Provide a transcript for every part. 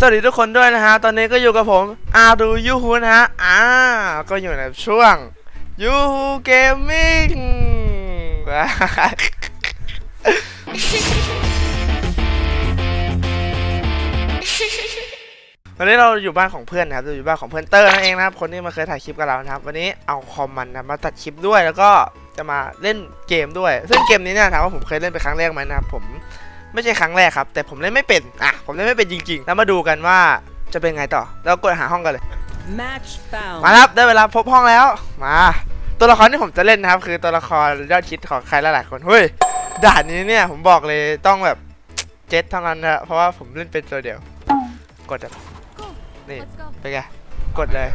สวัสดีทุกคนด้วยนะฮะ ตอนนี้ก็อยู่กับผมอาดูยูฮูนะฮะ อ่า ก็อยู่ในช่วงยูฮูเกมมิ่งวันนี้เราอยู่บ้านของเพื่อนนะครับอยู่บ้านของเพื่อนเตอร์นั่นเองนะครับ คนที่มาเคยถ่ายคลิปกับเรานะครับ วันนี้เอาคอมมันนะมาตัดคลิปด้วยแล้วก็จะมาเล่นเกมด้วย ซึ่งเกมนี้เนี่ยถามว่าผมเคยเล่นไปครั้งแรกไหมนะครับผม ไม่ใช่ครั้งแรกครับ แต่ผมเล่นไม่เป็นอะผมเล่นไม่เป็นจริง ๆ แล้วมาดูกันว่าจะเป็นไงต่อ แล้วกดหาห้องกันเลย Match found. มาครับได้เวลาพบห้องแล้ว มา ตัวละครที่ผมจะเล่นนะครับ คือตัวละครยอดคิดของใครหลายๆคนเฮ้ยด่านนี้เนี่ยผมบอกเลยต้องแบบเจ็ตเท่านั้นนะเพราะว่าผมเล่นเป็นตัวเดียว กดแบบนี่ Let's go. เป็นไงกดเลย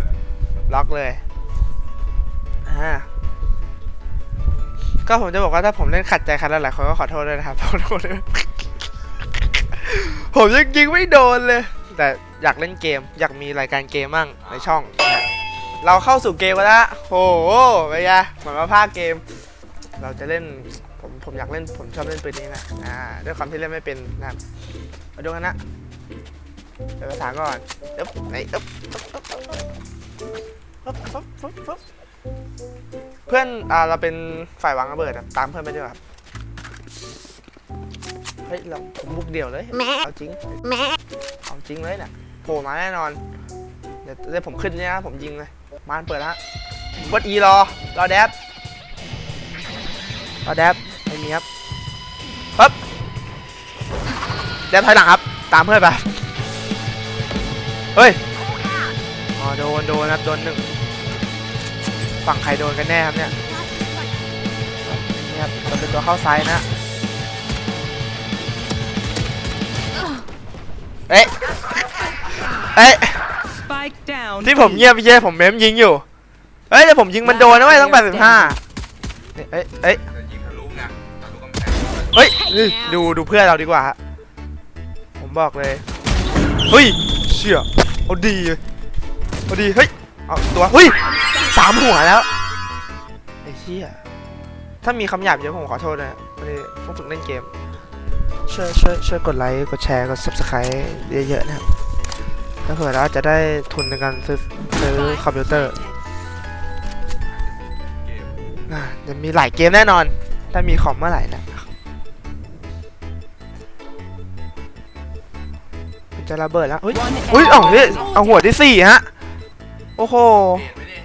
ล็อกเลยอ่าก็ผมจะบอกว่าถ้าผมเล่นขัดใจใครหลายๆคนก็ขอโทษด้วยนะครับขอโทษด้วย ผมยังยิงไม่โดนเลย แต่อยากเล่นเกม อยากมีรายการเกมมั่งในช่องนะเราเข้าสู่เกมแล้วโอ้โหไปไงเหมือนมาภาคเกม เราจะเล่นผมผมอยากเล่นผมชอบเล่นปืนนี้นะอ่าด้วยความที่เล่นไม่เป็นนะครับมาดูกันนะเดี๋ยวภาษาก่อนอึ๊บไหนอึ๊บอึ๊บอึ๊บอึ๊บอึ๊บอึ๊บเพื่อนอ่าเราเป็นฝ่ายวางระเบิดตามเพื่อนไปด้วยครับ ฮ้ยเราผมบุกเดี่ยวเลย เอาจริงเอาจริงเลยเนี่ยโผล่มาแน่นอน เดี๋ยวเดี๋ยวผมขึ้นเนี่ยนะผมยิงเลย มานเปิดแล้วฮะกด E รอ รอแดบรอแดบไม่มีครับปึ๊บแดบถอยหลังครับ ตามเพื่อนไป เฮ้ย อ๋อโดนโดนครับโดนหนึ่งฝั่งใครโดนกันแน่ครับเนี่ยนี่ครับเราเป็นตัวเข้าซ้ายนะ เอ๊ะเอ๊ะ Spike down. ที่ผมเงียบพี่เย่ผมเม้มยิงอยู่เฮ้ยแต่ผมยิงมันโดนนะเว้ยต้องแปดสิบห้าเอ้ยเอ้ยจะยิงทะลุไงทะลุกำแพงเฮ้ยนี่ดูดูเพื่อนเราดีกว่าฮะผมบอกเลยเฮ้ยเชี่ยเอาดีเลยเอาดีเฮ้ยเอาตัวเฮ้ยสามหัวแล้วไอ้เชี่ยถ้ามีคำหยาบเยอะผมขอโทษนะวันนี้ผมฝึกเล่นเกม ช่วยช่วยช่วยกดไลค์กดแชร์กด subscribe เยอะๆนะครับถ้าเผื่อเราจะได้ทุนในการซื้อซื้อคอมพิวเตอร์จะมีหลายเกมแน่นอน ถ้ามีคอมเมื่อไหร่นะมันจะระเบิดแล้วเฮ้ย One เฮ้ยเอาเฮ้ยเอาหัวที่สี่ฮะ โอ้โหเปลี่ยนไปดิ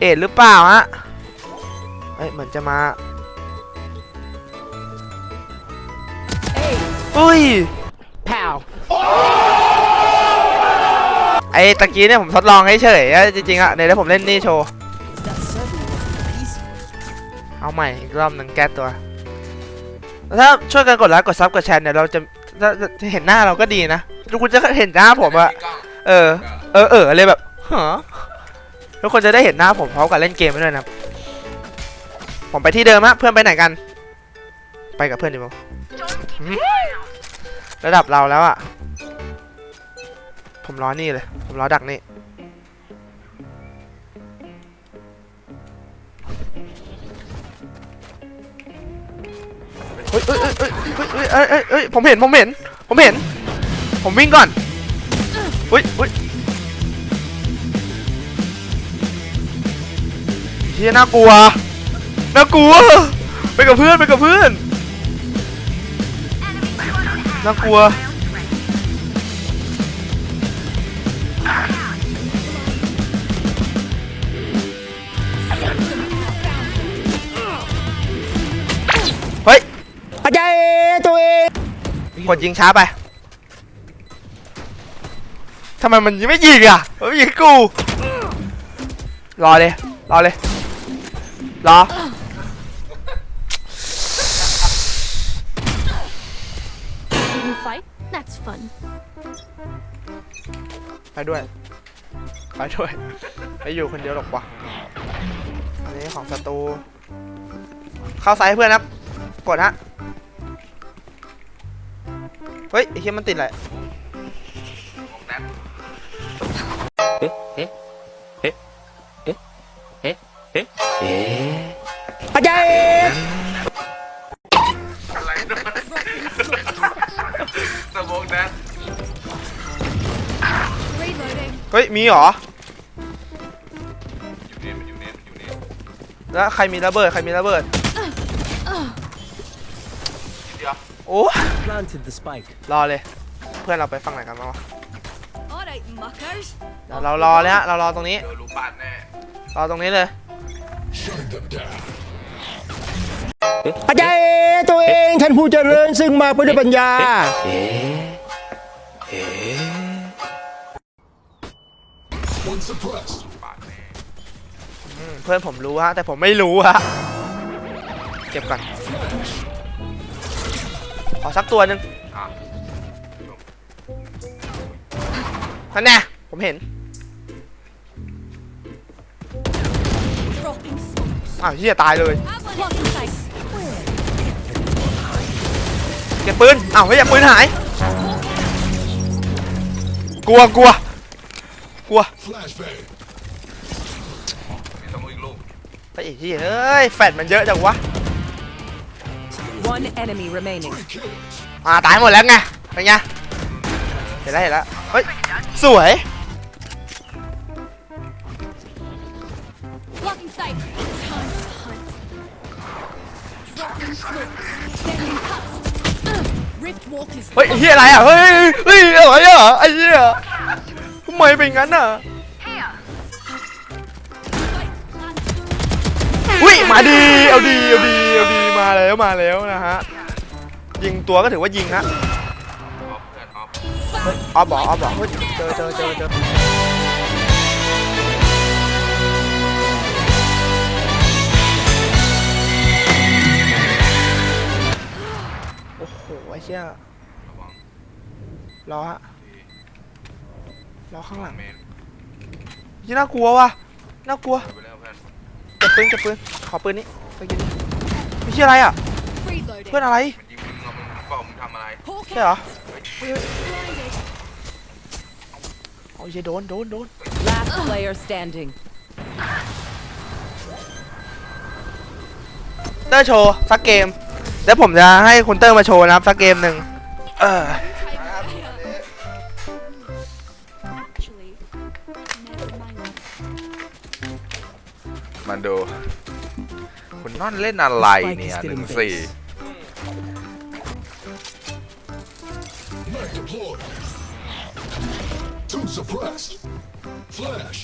เอ็ดหรือเปล่าฮะเอ้ยเหมือนจะมา อุ้ย Pow. ไอ้ตะกี้เนี่ยผมทดลองเฉยๆอะจริงๆอะเดี๋ยวผมเล่นนี่โชว์ That circle was peaceful. เอาใหม่อีกรอบหนึ่งแก้ตัวแล้วถ้าช่วยกันกดไลค์กดซับกดแชร์เนี่ยเราจะจะจะเห็นหน้าเราก็ดีนะคุณจะเห็นหน้าผมอะมีกล้องเออ เออเออเลยแบบฮะทุกคนจะได้เห็นหน้าผมพร้อมกับเล่นเกมไปด้วยนะครับผมไปที่เดิมฮะเพื่อนไปไหนกัน ไปกับเพื่อนดิมั้งหืม ระดับเราแล้วอะผมรอนี่เลย ผมรอดักนี่เฮ้ยเฮ้ยเฮ้ยเฮ้ยเฮ้ยเฮ้ยผมเห็น ผมเห็น ผมเห็น ผมวิ่งก่อนอุ้ยอุ้ยเฮียน่ากลัว น่ากลัว ไปกับเพื่อน ไปกับเพื่อน น่ากลัว เฮ้ยอาจารย์ตัวเองกดยิงช้าไป ทำไมมันยังไม่ยิงอะมันไม่ยิงกู รอเลย รอเลย รอ fight? That's fun. ไปด้วย ไปด้วย ไปอยู่คนเดียวหรอกวะอันนี้ของศัตรูเข้าซ้ายให้เพื่อนครับ กดฮะ เฮ้ยไอ้เหี้ยมันติดอะไรของแนทอาจารย์อะไรนะ สโมกแนท Reloading. เฮ้ย มีเหรอ อยู่เนี่ยมันอยู่เนี่ยมันอยู่เนี่ยแล้วใครมีระเบิด ใครมีระเบิดเดียวโอ้ Planted the spike. รอเลย เพื่อนเราไปฝั่งไหนกันบ้างวะ Alright, muckers. เดี๋ยวเรารอเลยฮะ เรารอตรงนี้เดี๋ยวรู้ปาดแน่ รอตรงนี้เลย ปัจจัยตัวเองท่านผู้เจริญซึ่งมาไปด้วยปัญญา อืมเพื่อนผมรู้ฮะแต่ผมไม่รู้ฮะเก็บก่อนขอสักตัวหนึ่งอะนั่นแน่ผมเห็นอ้าวเฮียตายเลย Blocking sight. เก็บปืนอ้าวเฮ้ยอย่าปืนหาย กลัวกลัวกลัวมีสมุกอีกลูกไอ้เฮียเอ้ยแฟดมันเยอะจังวะ One enemy remaining. อ่าตายหมดแล้วไงเป็นไงเห็นแล้วเห็นแล้วเฮ้ยสวย เฮ้ยเฮียอะไรอะเฮ้ยเฮ้ยอะไรอะไอ้เฮียทำไมเป็นงั้นอะ Spike planted. อุ้ยมาดีเอาดีเอาดีเอาดีมาแล้วมาแล้วนะฮะยิงตัวก็ถือว่ายิงฮะออฟเพื่อนออฟอ๋อบอกอ๋อบอกเฮ้ยเจอเจอเจอเจอโอ้โหไอ้เชี่ยระวังรอฮะรอข้างหลังเมนยี่น่ากลัวว่ะน่ากลัวไปแล้วเพื่อนเก็บปืนเก็บปืนขอปืนนี้ไปกินไม่ใช่อะไรอะ Reloading. เพื่อนอะไรมันยิงมึงเอามึงบอกมึงทำอะไร Hawk ใช่เหรอ blinded. เอาเชี่ยโดนโดนโดน Last player standing. เตอร์โชว์สักเกม แล้วผมจะให้คุณเตอร์มาโชว์นะครับสักเกมหนึ่งเออ Actually, never mind. มาดู คุณนอนเล่นอะไรเนี่ย Spike is ห still นึ่ in งสี่ base. Mag deployed. Two suppressed. Flash.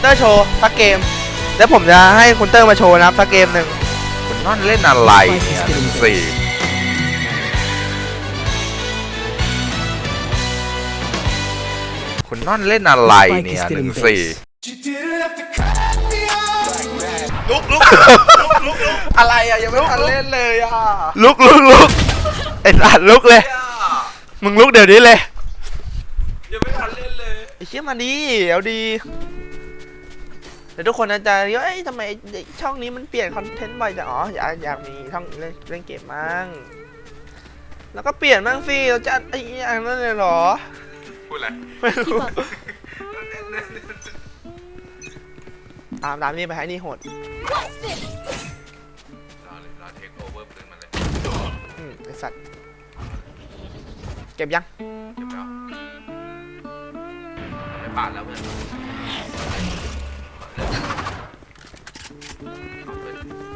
เตอร์โชว์สักเกม แล้วผมจะให้คุณเตอร์มาโชว์นะครับสักเกมหนึ่งคุณนอนเล่นอะไรเนี่ยหนึ่งสี่คุณนอนเล่นอะไรเนี่ยหนึ่งสี่ลุกลุกอะไรอะยังไม่ทันเล่นเลยอะลุกลุกลุกไอ้สัตว์ลุกเลย มึงลุกเดี๋ยวนี้เลยยังไม่ทันเล่นเลยไอ้เชี่ยมาดีเอาดี เดี๋ยวทุกคนอาจจะเอ้ยทำไมช่องนี้มันเปลี่ยนคอนเทนต์บ่อยจังอ๋ออยากอยากมีช่องเล่นเล่นเกมมั่งแล้วก็เปลี่ยนมั่งสิเราจะไอ้อย่างนั้นเลยเหรอพูดอะไรไม่รู้ตามตามนี่ไปให้นี่โหด What's this? รอเลยรอเทคโอเวอร์ปืนมันเลยอืมไอสัตว์เก็บยังเก็บแล้วไม่ปาดแล้วเพื่อน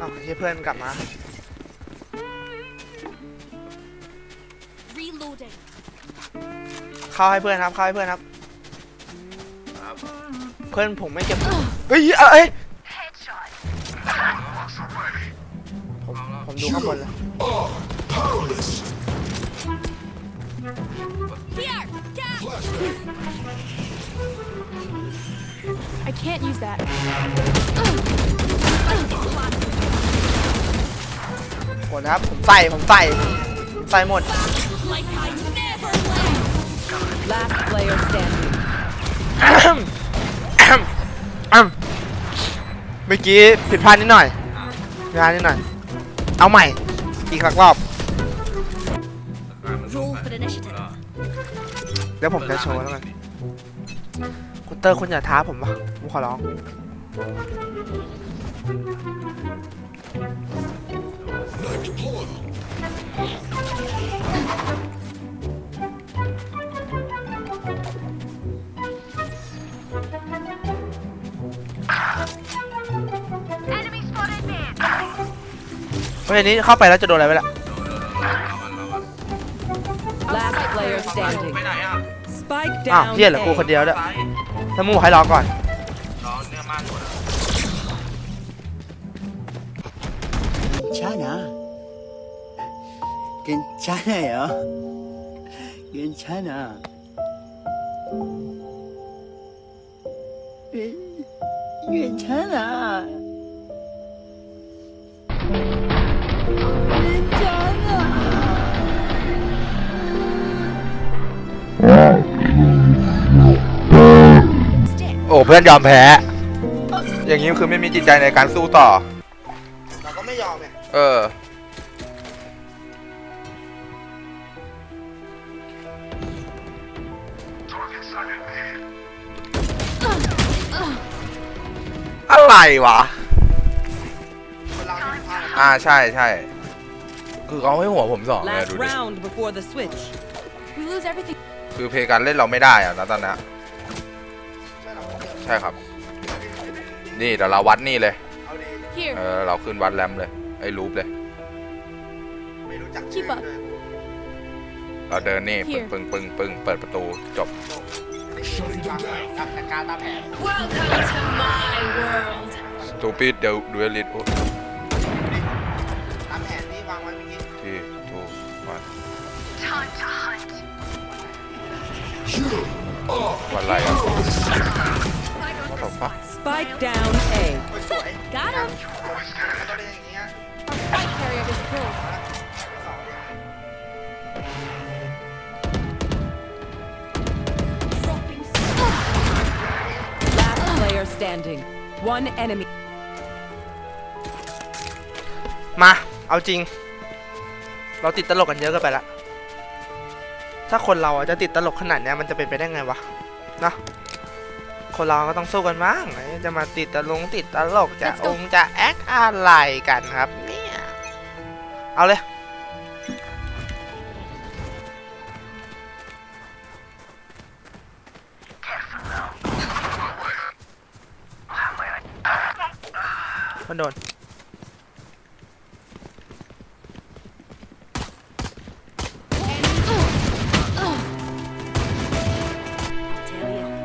เพื่อนเอ้าให้เพื่อนกลับมา Reloading. เข้าให้เพื่อนครับเข้าให้เพื่อนครับ ครับเพื่อนผมไม่เก็บเฮ้ยอะไรผมผมดูข้างบนเลย Are powerless. Here! Gas! Flashbang. I can't use that. หมดนะครับผมใส่ผมใส่ผมใส่หมด Like I never left. Last player standing. เมื่อกี้ผิดพลาดนิดหน่อยผิดพลาดนิดหน่อย เอาใหม่ อีกสักรอบ Roll for initiative. เดี๋ยวผมจะโชว์แล้วกันคุณเตอร์คุณอย่าท้าผมวะผมขอร้อง เฮ้ยอันนี้เข้าไปแล้วจะโดนอะไรไปล่ะอ้าวเพี้ยนเหรอกูคนเดียวด้วยถ้ามูงบอกให้รอก่อน 괜찮아. 괜찮아요. 괜찮아. 괜- 괜찮아. Stick. โอ้เพื่อนยอมแพ้ อย่างนี้คือไม่มีจิตใจในการสู้ต่อ เออ อะไรวะ คนเราไม่พลาดอ่าใช่ใช่ คือเขาให้หัวผมสองเนี่ย Last ดูดิ round before the switch. We lose everything. คือเพลย์การเล่นเราไม่ได้อะนะตอนเนี้ยใช่หรอใช่ครับ นี่เดี๋ยวเราวัดนี่เลย เอาดี Here. เออเราขึ้นวัดแรมเลย ไอ้รูปเลย ไม่รู้จัก Keep up เราเดินนี่ ปึ้ง Here ปึ้งปึ้งปึ้งเปิดประตูจบ Shutting them down. กับจัดการตามแผน Welcome to my world. สตูปิดเดี๋ยวดูเอลิทตามแผนที่วางไว้เมื่อกี้ที่ทูวัน You are วันอะไรอะ I got the fuck? Spike down A. โอ้ยสวย Got him. มันต้องเล่นอย่างเงี้ย Our spike carrier is killed. สองเนี่ย Dropping. Last player standing. One enemy. มา เอาจริง เราติดตลกกันเยอะเกินไปละ ถ้าคนเราอะจะติดตลกขนาดเนี้ยมันจะเป็นไปได้ไงวะเนอะคนเราก็ต้องสู้กันบ้างไอ้จะมาติดตลงติดตลกจะ Let's go องค์จะแอคอะไรกันครับ เนี่ยเอาเลย มันโดน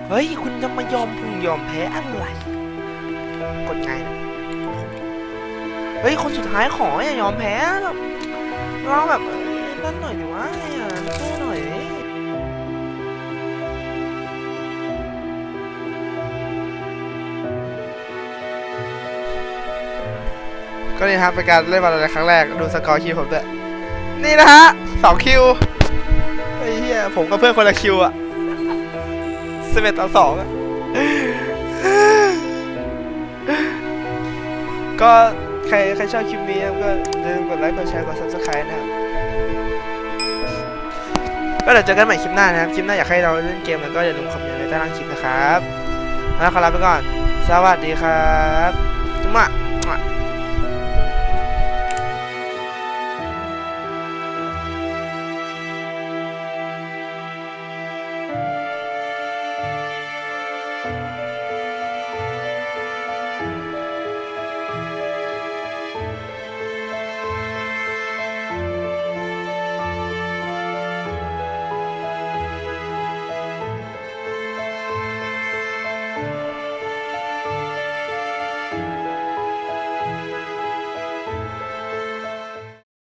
เฮ้ย คุณจะมายอมพึงยอมแพ้อะไร กดไงนะ เฮ้ย คนสุดท้ายขออย่ายอมแพ้แบบเราแบบนั่นหน่อยดิวะอย่าสู้หน่อยดิก็นี่ครับเป็นการเล่นบอลในครั้งแรกดูสกอร์คิวผมด้วยนี่นะฮะสองคิวไอ้เหี้ยผมกับเพื่อนคนละคิวอะสิบเอ็ดต่อสองก็ ใครใครชอบคลิปนี้ก็อย่าลืมกดไลค์กดแชร์กด subscribe นะครับ ก็เดี๋ยวเจอกันใหม่คลิปหน้านะครับ คลิปหน้าอยากให้เราเล่นเกมแล้วก็อย่าลืมคอมเมนต์ในใต้ล่างคลิปนะครับแล้วขอลาไปก่อน สวัสดีครับจุ๊มะ